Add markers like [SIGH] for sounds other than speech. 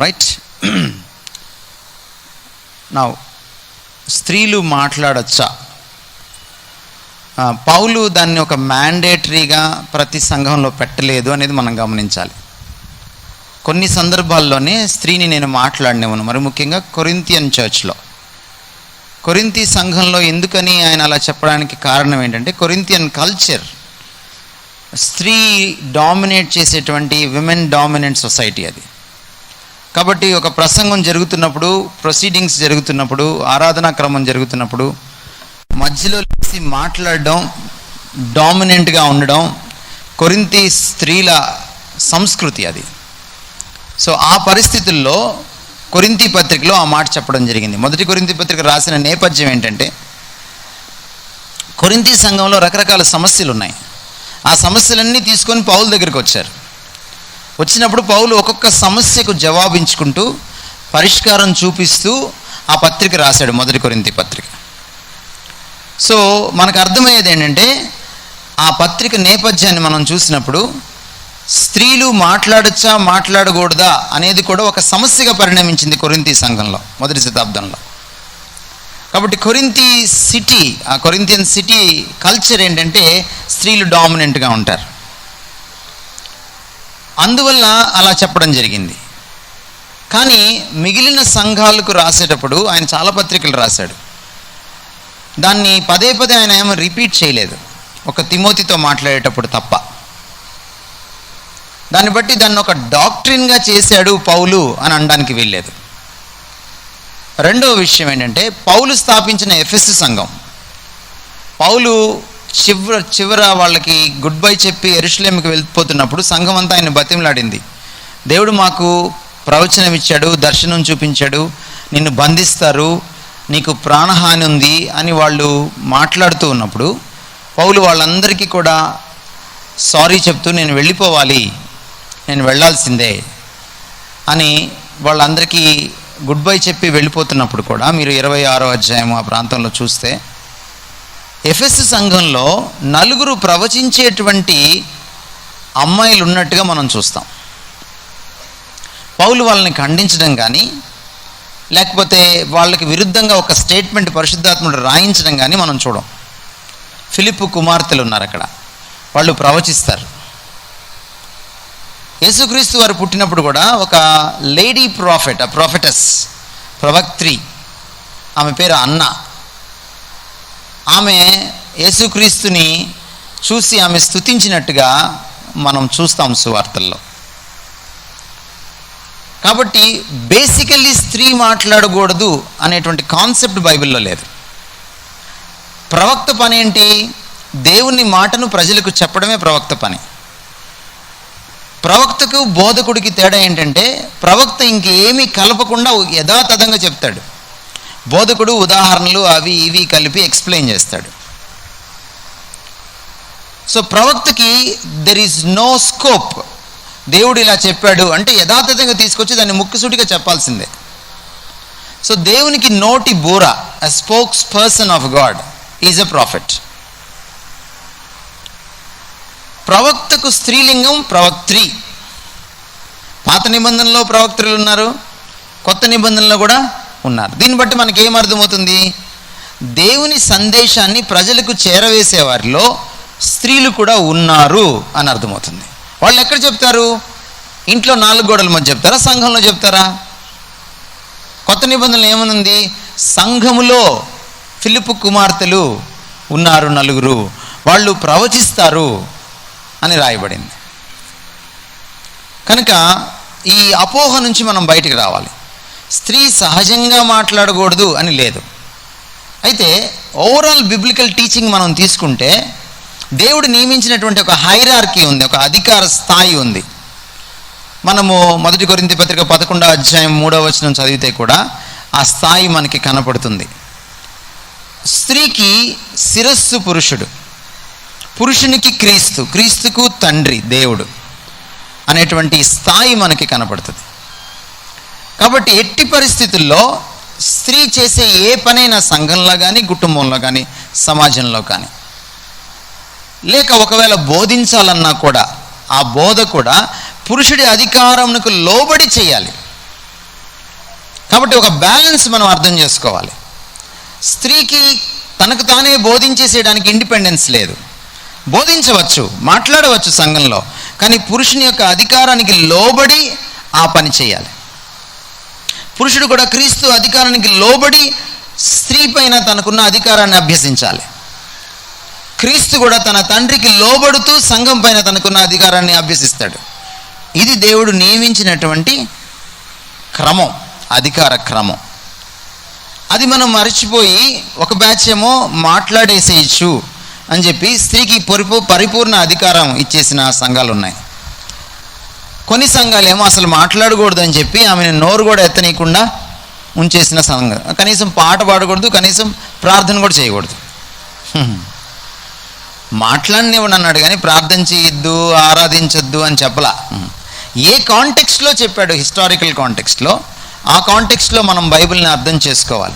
Right నా [CLEARS THROAT] స్త్రీలు మాట్లాడచ్చా? పౌలు దాన్ని ఒక మ్యాండేటరీగా ప్రతి సంఘంలో పెట్టలేదు అనేది మనం గమనించాలి. కొన్ని సందర్భాల్లోనే స్త్రీని నేను మాట్లాడినవను మరి ముఖ్యంగా కొరింతియన్ చర్చ్లో. కొరింతి సంఘంలో ఎందుకని ఆయన అలా చెప్పడానికి కారణం ఏంటంటే కొరింతియన్ కల్చర్ స్త్రీ డామినేట్ చేసేటువంటి విమెన్ డామినెంట్ సొసైటీ అది. కాబట్టి ఒక ప్రసంగం జరుగుతున్నప్పుడు ప్రొసీడింగ్స్ జరుగుతున్నప్పుడు ఆరాధనా క్రమం జరుగుతున్నప్పుడు మధ్యలో లేచి మాట్లాడడం డామినెంట్గా ఉండడం కొరింతి స్త్రీల సంస్కృతి అది. సో ఆ పరిస్థితుల్లో కొరింతి పత్రికలో ఆ మాట చెప్పడం జరిగింది. మొదటి కొరింతి పత్రిక రాసిన నేపథ్యం ఏంటంటే కొరింతి సంఘంలో రకరకాల సమస్యలు ఉన్నాయి ఆ సమస్యలన్నీ తీసుకొని పౌల దగ్గరికి వచ్చారు. వచ్చినప్పుడు పౌలు ఒక్కొక్క సమస్యకు జవాబించుకుంటూ పరిష్కారం చూపిస్తూ ఆ పత్రిక రాశాడు మొదటి కొరింతి పత్రిక. సో మనకు అర్థమయ్యేది ఏంటంటే ఆ పత్రిక నేపథ్యాన్ని మనం చూసినప్పుడు స్త్రీలు మాట్లాడచ్చా మాట్లాడకూడదా అనేది కూడా ఒక సమస్యగా పరిణమించింది కొరింతి సంఘంలో మొదటి శతాబ్దంలో. కాబట్టి కొరింతి సిటీ ఆ కొరింతియన్ సిటీ కల్చర్ ఏంటంటే స్త్రీలు డామినెంట్గా ఉంటారు. అందువల్ల అలా చెప్పడం జరిగింది. కానీ మిగిలిన సంఘాలకు రాసేటప్పుడు ఆయన చాలా పత్రికలు రాశాడు. దాన్ని పదే పదే ఆయన ఏమో రిపీట్ చేయలేదు. ఒక తిమోతితో మాట్లాడేటప్పుడు తప్ప. దాన్ని బట్టి దాన్ని ఒక డాక్ట్రిన్గా చేశాడు పౌలు అని అనడానికి వీల్లేదు. రెండవ విషయం ఏంటంటే పౌలు స్థాపించిన ఎఫ్ఎస్ సంఘం. పౌలు చివర చివర వాళ్ళకి గుడ్ బై చెప్పి ఎరుషులేమికి వెళ్ళిపోతున్నప్పుడు సంఘం అంతా ఆయన బతిమలాడింది. దేవుడు మాకు ప్రవచనం ఇచ్చాడు దర్శనం చూపించాడు నిన్ను బంధిస్తారు నీకు ప్రాణహాని ఉంది అని వాళ్ళు మాట్లాడుతూ ఉన్నప్పుడు పౌలు వాళ్ళందరికీ కూడా సారీ చెప్తూ నేను వెళ్ళిపోవాలి నేను వెళ్ళాల్సిందే అని వాళ్ళందరికీ గుడ్ బై చెప్పి వెళ్ళిపోతున్నప్పుడు కూడా మీరు ఇరవై ఆరో అధ్యాయం ఆ ప్రాంతంలో చూస్తే ఎఫ్ఎస్ సంఘంలో నలుగురు ప్రవచించేటువంటి అమ్మాయిలు ఉన్నట్టుగా మనం చూస్తాం. పౌలు వాళ్ళని ఖండించడం కానీ లేకపోతే వాళ్ళకి విరుద్ధంగా ఒక స్టేట్మెంట్ పరిశుద్ధాత్ముడు రాయించడం కానీ మనం చూడం. ఫిలిప్ కుమార్తెలు ఉన్నారు అక్కడ. వాళ్ళు ప్రవచిస్తారు. యేసుక్రీస్తు వారు పుట్టినప్పుడు కూడా ఒక లేడీ ప్రాఫెట్ ఆ ప్రాఫెటస్ ప్రవక్త్రి. ఆమె పేరు అన్న. ఆమె యేసుక్రీస్తుని చూసి ఆమె స్తుతించినట్టుగా మనం చూస్తాం సువార్తల్లో. కాబట్టి బేసికల్లీ స్త్రీ మాట్లాడకూడదు అనేటువంటి కాన్సెప్ట్ బైబిల్లో లేదు. ప్రవక్త పని ఏంటి? దేవుని మాటను ప్రజలకు చెప్పడమే ప్రవక్త పని. ప్రవక్తకు బోధకుడికి తేడా ఏంటంటే ప్రవక్త ఇంకేమీ కలపకుండా యథాతథంగా చెప్తాడు. బోధకుడు ఉదాహరణలు అవి ఇవి కలిపి ఎక్స్ప్లెయిన్ చేస్తాడు. సో ప్రవక్తకి దెర్ ఈజ్ నో స్కోప్ దేవుడు ఇలా చెప్పాడు. అంటే యథాతథంగా తీసుకొచ్చి దాన్ని ముక్కుసూటిగా చెప్పాల్సిందే. సో దేవునికి నోటి బూర a spokesperson of God is a prophet ప్రవక్తకు స్త్రీలింగం ప్రవక్త్రి. పాత నిబంధనలో ప్రవక్తలు ఉన్నారు. కొత్త నిబంధనలో కూడా ఉన్నారు. దీన్ని బట్టి మనకి ఏం అర్థమవుతుంది? దేవుని సందేశాన్ని ప్రజలకు చేరవేసే వారిలో స్త్రీలు కూడా ఉన్నారు అని అర్థమవుతుంది. వాళ్ళు ఎక్కడ చెప్తారు? ఇంట్లో నాలుగు గోడల మధ్య చెప్తారా? సంఘంలో చెప్తారా? కొత్త నిబంధనలు ఏమనుంది? సంఘములో ఫిలిప్ కుమార్తెలు ఉన్నారు నలుగురు. వాళ్ళు ప్రవచిస్తారు అని రాయబడింది. కనుక ఈ అపోహ నుంచి మనం బయటికి రావాలి. స్త్రీ సహజంగా మాట్లాడకూడదు అని లేదు. అయితే ఓవరాల్ బిబ్లికల్ టీచింగ్ మనం తీసుకుంటే దేవుడు నియమించినటువంటి ఒక హైరార్కీ ఉంది ఒక అధికార స్థాయి ఉంది. మనము మొదటి కొరింతి పత్రిక పదకొండో అధ్యాయం మూడో వచనం చదివితే కూడా ఆ స్థాయి మనకి కనపడుతుంది. స్త్రీకి శిరస్సు పురుషుడు పురుషునికి క్రీస్తు క్రీస్తుకు తండ్రి దేవుడు అనేటువంటి స్థాయి మనకి కనపడుతుంది. కాబట్టి ఎట్టి పరిస్థితుల్లో స్త్రీ చేసే ఏ పనైనా సంఘంలో కానీ కుటుంబంలో కానీ సమాజంలో కానీ లేక ఒకవేళ బోధించాలన్నా కూడా ఆ బోధ కూడా పురుషుడి అధికారమునకు లోబడి చేయాలి. కాబట్టి ఒక బ్యాలెన్స్ మనం అర్థం చేసుకోవాలి. స్త్రీకి తనకు తానే బోధించేసేయడానికి ఇండిపెండెన్స్ లేదు. బోధించవచ్చు మాట్లాడవచ్చు సంఘంలో కానీ పురుషుని యొక్క అధికారానికి లోబడి ఆ పని చేయాలి. పురుషుడు కూడా క్రీస్తు అధికారానికి లోబడి స్త్రీ పైన తనకున్న అధికారాన్ని అభ్యసించాలి. క్రీస్తు కూడా తన తండ్రికి లోబడుతూ సంఘం పైన తనకున్న అధికారాన్ని అభ్యసిస్తాడు. ఇది దేవుడు నియమించినటువంటి క్రమం అధికార క్రమం. అది మనం మర్చిపోయి ఒక బ్యాచ్ ఏమో మాట్లాడేసేయచ్చు అని చెప్పి స్త్రీకి పరిపూ పరిపూర్ణ అధికారం ఇచ్చేసిన సంఘాలు ఉన్నాయి కొన్ని సంఘాలు ఏమో అసలు మాట్లాడకూడదు అని చెప్పి ఆమెను నోరు కూడా ఎత్తనీయకుండా ఉంచేసిన సంఘం. కనీసం పాట పాడకూడదు కనీసం ప్రార్థన కూడా చేయకూడదు. మాట్లాడినివ్వండి అన్నాడు కానీ ప్రార్థన చేయొద్దు ఆరాధించొద్దు అని చెప్పలా. ఏ కాంటెక్స్లో చెప్పాడు? హిస్టారికల్ కాంటెక్స్లో ఆ కాంటెక్స్లో మనం బైబిల్ని అర్థం చేసుకోవాలి.